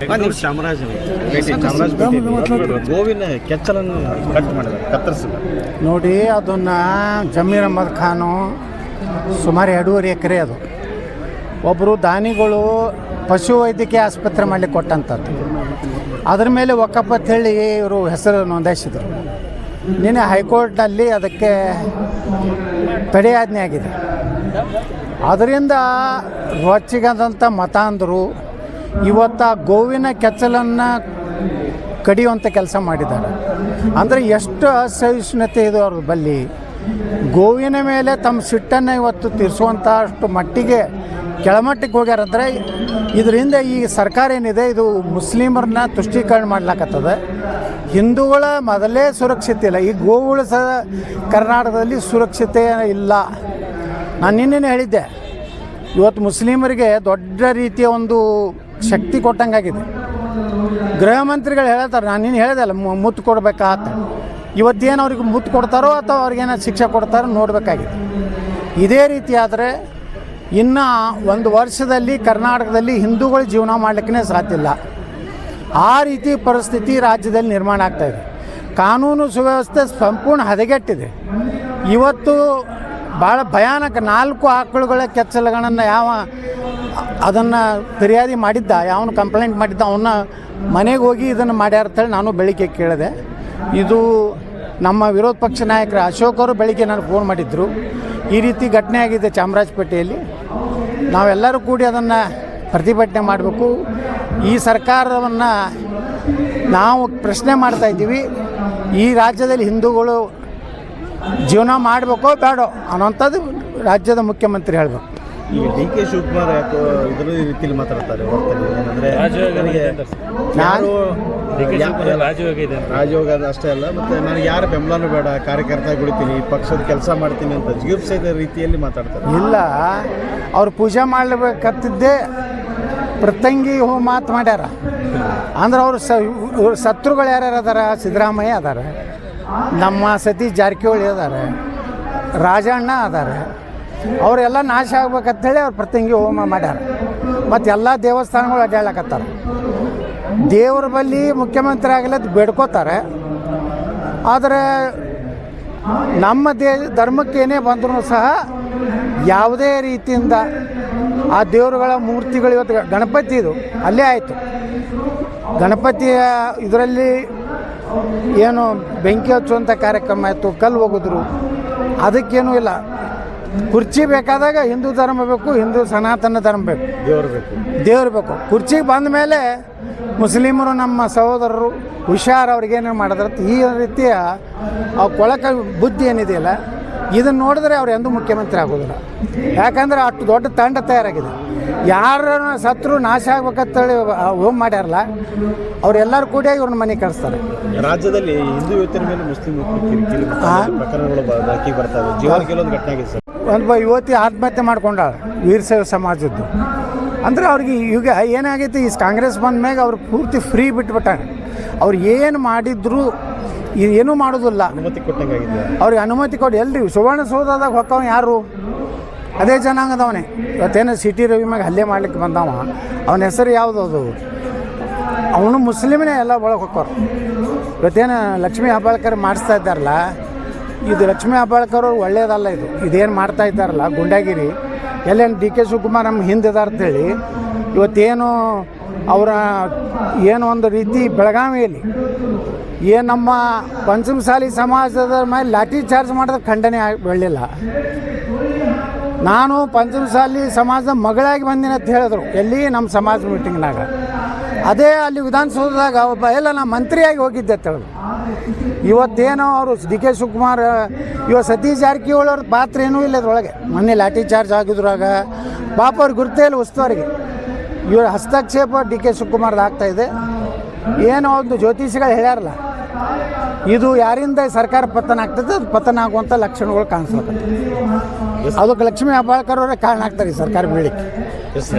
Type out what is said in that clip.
ಚಾಮರಾಜಪೇಟೆ ಗೋವಿನ ಕೆಚ್ಚಲನ್ನು ಕಟ್ ಮಾಡಿದ್ದಾರೆ ಕತ್ತರಿಸಿದ್ದಾರೆ. ನೋಡಿ ಅದನ್ನು ಜಮೀರ್ ಅಹಮದ್ ಖಾನು ಸುಮಾರು ಎರಡೂವರೆ ಎಕರೆ ಅದು. ಒಬ್ಬರು ದಾನಿಗಳು ಪಶು ವೈದ್ಯಕೀಯ ಆಸ್ಪತ್ರೆ ಮಾಡಲಿಕ್ಕೆ ಕೊಟ್ಟಂಥದ್ದು. ಅದ್ರ ಮೇಲೆ ಒಕ್ಕಪ್ಪ ಹೇಳಿ ಇವರು ಹೆಸರು ನೋಂದಾಯಿಸಿದರು. ನಿನ್ನೆ ಹೈಕೋರ್ಟ್ನಲ್ಲಿ ಅದಕ್ಕೆ ತಡೆಯಾಜ್ಞೆ ಆಗಿದೆ ಅದರಿಂದ ರೊಚ್ಚಿಗದಂಥ ಮತಾಂಧರು ಇವತ್ತು ಆ ಗೋವಿನ ಕೆಚ್ಚಲನ್ನು ಕಡಿಯುವಂಥ ಕೆಲಸ ಮಾಡಿದ್ದಾರೆ. ಅಂದರೆ ಎಷ್ಟು ಅಸಹಿಷ್ಣುತೆ ಇದು ಅವ್ರ ಬಲ್ಲಿ. ಗೋವಿನ ಮೇಲೆ ತಮ್ಮ ಸಿಟ್ಟನ್ನು ಇವತ್ತು ತೀರಿಸುವಂಥ ಅಷ್ಟು ಮಟ್ಟಿಗೆ ಕೆಳಮಟ್ಟಕ್ಕೆ ಹೋಗ್ಯಾರಂದ್ರೆ ಇದರಿಂದ ಈ ಸರ್ಕಾರ ಏನಿದೆ, ಇದು ಮುಸ್ಲಿಮರನ್ನ ತುಷ್ಟೀಕರಣ ಮಾಡ್ಲಾಕತ್ತದ. ಹಿಂದೂಗಳ ಮೊದಲೇ ಸುರಕ್ಷಿತ ಇಲ್ಲ. ಈ ಗೋವುಗಳು ಸಹ ಕರ್ನಾಟಕದಲ್ಲಿ ಸುರಕ್ಷತೆ ಇಲ್ಲ. ನಾನು ನಿನ್ನೆ ಹೇಳಿದ್ದೆ. ಇವತ್ತು ಮುಸ್ಲಿಮರಿಗೆ ದೊಡ್ಡ ರೀತಿಯ ಒಂದು ಶಕ್ತಿ ಕೊಟ್ಟಂಗಾಗಿದೆ. ಗೃಹ ಮಂತ್ರಿಗಳು ಹೇಳ್ತಾರೆ, ನಾನು ನೀನು ಹೇಳಿದೆಲ್ಲ ಮುತ್ತು ಕೊಡಬೇಕಾ ಇವತ್ತೇನು ಅವ್ರಿಗೆ ಮುತ್ತು ಕೊಡ್ತಾರೋ ಅಥವಾ ಅವ್ರಿಗೇನೋ ಶಿಕ್ಷೆ ಕೊಡ್ತಾರೋ ನೋಡಬೇಕಾಗಿದೆ. ಇದೇ ರೀತಿ ಆದರೆ ಇನ್ನು ಒಂದು ವರ್ಷದಲ್ಲಿ ಕರ್ನಾಟಕದಲ್ಲಿ ಹಿಂದೂಗಳು ಜೀವನ ಮಾಡಲಿಕ್ಕೆ ಸಾಧ್ಯ ಇಲ್ಲ. ಆ ರೀತಿ ಪರಿಸ್ಥಿತಿ ರಾಜ್ಯದಲ್ಲಿ ನಿರ್ಮಾಣ ಆಗ್ತಾ ಇದೆ. ಕಾನೂನು ಸುವ್ಯವಸ್ಥೆ ಸಂಪೂರ್ಣ ಹದಗೆಟ್ಟಿದೆ. ಇವತ್ತು ಭಾಳ ಭಯಾನಕ ನಾಲ್ಕು ಆಕಳುಗಳ ಕೆಚ್ಚಲುಗಳನ್ನು ಯಾವ ಅದನ್ನು ಫಿರ್ಯಾದಿ ಮಾಡಿದ್ದ, ಯಾವನು ಕಂಪ್ಲೇಂಟ್ ಮಾಡಿದ್ದ, ಅವನ್ನ ಮನೆಗೆ ಹೋಗಿ ಇದನ್ನು ಮಾಡ್ಯಾರ ಅಂತೇಳಿ ನಾನು ಬೆಳಿಗ್ಗೆ ಕೇಳಿದೆ. ಇದು ನಮ್ಮ ವಿರೋಧ ಪಕ್ಷ ನಾಯಕರು ಅಶೋಕ್ ಅವರು ಬೆಳಿಗ್ಗೆ ನನಗೆ ಫೋನ್ ಮಾಡಿದ್ದರು ಈ ರೀತಿ ಘಟನೆ ಆಗಿದೆ ಚಾಮರಾಜಪೇಟೆಯಲ್ಲಿ. ನಾವೆಲ್ಲರೂ ಕೂಡಿ ಅದನ್ನು ಪ್ರತಿಭಟನೆ ಮಾಡಬೇಕು. ಈ ಸರ್ಕಾರವನ್ನು ನಾವು ಪ್ರಶ್ನೆ ಮಾಡ್ತಾ ಇದ್ದೀವಿ. ಈ ರಾಜ್ಯದಲ್ಲಿ ಹಿಂದೂಗಳು ಜೀವನ ಮಾಡಬೇಕೋ ಬೇಡೋ ಅನ್ನೋಂಥದ್ದು ರಾಜ್ಯದ ಮುಖ್ಯಮಂತ್ರಿ ಹೇಳಬೇಕು. ಈಗ ಡಿ ಕೆ ಶಿವಕುಮಾರ್ ಯಾಕೋ ಇದರ ರೀತಿಯಲ್ಲಿ ಮಾತಾಡ್ತಾರೆ ವರ್ತನೆ ಏನಂದ್ರೆ ನನಗೆ ಯಾರು ರಾಜಯೋಗ ಅಷ್ಟೇ ಅಲ್ಲ ಮತ್ತೆ ನನಗೆ ಯಾರು ಬೆಂಬಲನೂ ಬೇಡ ಕಾರ್ಯಕರ್ತ ಗುಳಿತೀನಿ ಪಕ್ಷದ ಕೆಲಸ ಮಾಡ್ತೀನಿ ಅಂತ ಜಿಗುಪ್ಸೆದ ರೀತಿಯಲ್ಲಿ ಮಾತಾಡ್ತಾರೆ. ಇಲ್ಲ ಅವ್ರು ಪೂಜೆ ಮಾಡಬೇಕತ್ತಿದ್ದೇ ಪ್ರತಂಗಿ ಹೋ ಮಾತು ಮಾಡ್ಯಾರ. ಅಂದ್ರೆ ಅವರು ಶತ್ರುಗಳು ಯಾರ್ಯಾರು ಅದಾರ? ಸಿದ್ದರಾಮಯ್ಯ ಅದಾರ ನಮ್ಮ ಸತೀಶ್ ಜಾರಕಿಹೊಳಿ ಅದಾರೆ ರಾಜಣ್ಣ ಅದಾರೆ. ಅವರೆಲ್ಲ ನಾಶ ಆಗ್ಬೇಕಂತೇಳಿ ಅವ್ರು ಪ್ರತಂಗಿ ಹೋಮ ಮಾಡ್ಯಾರ. ಮತ್ತು ಎಲ್ಲ ದೇವಸ್ಥಾನಗಳು ಅಡ್ಡಾಡಕತ್ತಾರ ದೇವ್ರ ಬಳಿ ಮುಖ್ಯಮಂತ್ರಿ ಆಗಲದ್ದು ಬೇಡ್ಕೋತಾರೆ. ಆದರೆ ನಮ್ಮ ದೇ ಧರ್ಮಕ್ಕೇನೇ ಬಂದರೂ ಸಹ ಯಾವುದೇ ರೀತಿಯಿಂದ ಆ ದೇವರುಗಳ ಮೂರ್ತಿಗಳು ಇವತ್ತು ಗಣಪತಿ ಇದು, ಅಲ್ಲೇ ಆಯಿತು. ಗಣಪತಿಯ ಇದರಲ್ಲಿ ಏನು ಬೆಂಕಿ ಹಚ್ಚುವಂಥ ಕಾರ್ಯಕ್ರಮ ಆಯಿತು, ಕಲ್ಲು ಹೋಗಿದ್ರು ಅದಕ್ಕೇನೂ ಇಲ್ಲ. ಕುರ್ಚಿ ಬೇಕಾದಾಗ ಹಿಂದೂ ಧರ್ಮ ಬೇಕು ಹಿಂದೂ ಸನಾತನ ಧರ್ಮ ಬೇಕು. ದೇವರು ಬೇಕು. ದೇವ್ರು ಬೇಕು. ಕುರ್ಚಿಗೆ ಬಂದ ಮೇಲೆ ಮುಸ್ಲಿಮರು ನಮ್ಮ ಸಹೋದರರು ಹುಷಾರ್ ಅವ್ರಿಗೇನು ಮಾಡಿದ್ರೆ. ಈ ರೀತಿಯ ಆ ಕೊಳಕ ಬುದ್ಧಿ ಏನಿದೆಯಲ್ಲ ಇದನ್ನು ನೋಡಿದ್ರೆ ಅವ್ರು ಎಂದೂ ಮುಖ್ಯಮಂತ್ರಿ ಆಗೋದಿಲ್ಲ. ಯಾಕಂದ್ರೆ ಅಷ್ಟು ದೊಡ್ಡ ತಂಡ ತಯಾರಾಗಿದೆ. ಯಾರ ಸತ್ರು ನಾಶ ಆಗ್ಬೇಕಂತೇಳಿ ಹೋಮ್ ಮಾಡ್ಯಾರಲ್ಲ ಅವರೆಲ್ಲರೂ ಕೂಡ ಇವ್ರನ್ನ ಮನೆ ಕಳಿಸ್ತಾರೆ ರಾಜ್ಯದಲ್ಲಿ ಹಿಂದೂ ಯುವತಿಯ ಮೇಲೆ ಮುಸ್ಲಿಂ? ಪ್ರಕರಣಗಳು ಬ- ಬೆಳಕಿಗೆ ಬರ್ತವೆ ಜೀವನ ಕೆಲವೊಂದು ಘಟನೆ ಆಗಿದೆ ಸರ್. ಒಬ್ಬ ಯುವತಿ ಆತ್ಮಹತ್ಯೆ ಮಾಡ್ಕೊಂಡಾಳ ವೀರಶೈವ ಸಮಾಜದ್ದು. ಅಂದ್ರೆ ಅವ್ರಿಗೆ ಈಗ ಏನಾಗೈತಿ ಈ ಕಾಂಗ್ರೆಸ್ ಬಂದ ಮ್ಯಾಗ ಅವ್ರು ಪೂರ್ತಿ ಫ್ರೀ ಬಿಟ್ಬಿಟ್ಟಾರೆ. ಅವ್ರು ಏನು ಮಾಡಿದ್ರು ಏನೂ ಮಾಡೋದಿಲ್ಲ. ಅನುಮತಿ ಕೊಟ್ಟಂಗಾಗಿದೆ ಅವ್ರಿಗೆ ಅನುಮತಿ ಕೊಡಿ. ಎಲ್ರಿ ಸುವರ್ಣಸೌಧದಾಗ ಹೊಕ್ಕವ ಯಾರು? ಅದೇ ಜನಾಂಗದವನೇ. ಇವತ್ತೇನು ಸಿಟಿ ರವಿ ಮ್ಯಾಗ ಹಲ್ಲೆ ಮಾಡ್ಲಿಕ್ಕೆ ಬಂದವ. ಅವನ ಹೆಸರು ಯಾವುದು ಅದು? ಅವನು ಮುಸ್ಲಿಮನೇ ಎಲ್ಲ ಒಳಗೆ ಹೊಕ್ಕವ್ರು ಇವತ್ತೇನು ಲಕ್ಷ್ಮೀ ಹಬ್ಬಾಳ್ಕರ್ ಮಾಡಿಸ್ತಾ ಇದ್ದಾರಲ್ಲ ಇದು ಲಕ್ಷ್ಮೀ ಹೆಬ್ಬಾಳ್ಕರ್ ಅವ್ರು ಒಳ್ಳೇದಲ್ಲ ಇದು. ಇದೇನು ಮಾಡ್ತಾ ಇದ್ದಾರಲ್ಲ, ಗುಂಡಾಗಿರಿ. ಎಲ್ಲೇನು ಡಿ ಕೆ ಶಿವಕುಮಾರ್ ನಮ್ಮ ಹಿಂದಿದಾರ ಅಂತೇಳಿ ಇವತ್ತೇನು ಅವರ ಏನು ಒಂದು ರೀತಿ ಬೆಳಗಾವಿಯಲ್ಲಿ ಏನು ನಮ್ಮ ಪಂಚಮಸಾಲಿ ಸಮಾಜದ ಮೇಲೆ ಲಾಠಿ ಚಾರ್ಜ್ ಮಾಡಿದ್ರೆ ಖಂಡನೆ ಆಗಿ ಬೆಳ್ಳಿಲ್ಲ ನಾನು ಪಂಚಮಸಾಲಿ ಸಮಾಜದ ಮಗಳಾಗಿ ಬಂದಿನ ಅಂತ ಹೇಳಿದ್ರು, ಎಲ್ಲಿ? ನಮ್ಮ ಸಮಾಜ ಮೀಟಿಂಗ್ನಾಗ ಅದೇ ಅಲ್ಲಿ ವಿಧಾನಸೌಧದಾಗ ಒಬ್ಬ ಎಲ್ಲ ನಾ ಮಂತ್ರಿಯಾಗಿ ಹೋಗಿದ್ದೆ ಹೇಳಿದ್ರು ಇವತ್ತೇನೋ ಅವರು ಡಿ ಕೆ ಶಿವಕುಮಾರ್ ಇವ ಸತೀಶ್ ಜಾರಕಿಹೊಳಿ ಅವ್ರ ಪಾತ್ರ ಏನೂ ಇಲ್ಲ ಅದ್ರೊಳಗೆ. ಮೊನ್ನೆ ಲಾಠಿ ಚಾರ್ಜ್ ಆಗಿದ್ರಾಗ ಪಾಪ ಅವ್ರಿಗೆ ಗುರುತೇ ಇಲ್ಲ ಉಸ್ತುವಾರಿಗೆ. ಇವ್ರ ಹಸ್ತಕ್ಷೇಪ ಡಿ ಕೆ ಶಿವಕುಮಾರ್ದು ಆಗ್ತಾ ಇದೆ. ಏನೋ ಒಂದು ಜ್ಯೋತಿಷಿಗಳು ಹೇಳ್ಯಾರಲ್ಲ ಇದು ಯಾರಿಂದ ಸರ್ಕಾರ ಪತನ ಆಗ್ತದೆ ಅದು ಪತನ ಆಗುವಂಥ ಲಕ್ಷಣಗಳು ಕಾಣಿಸ್ಲತ್ತವೆ ಅದಕ್ಕೆ ಲಕ್ಷ್ಮೀ ಹೆಬ್ಬಾಳ್ಕರ್ ಅವರೇ ಕಾರಣ ಆಗ್ತಾರೆ ಈ ಸರ್ಕಾರ ಎಸ್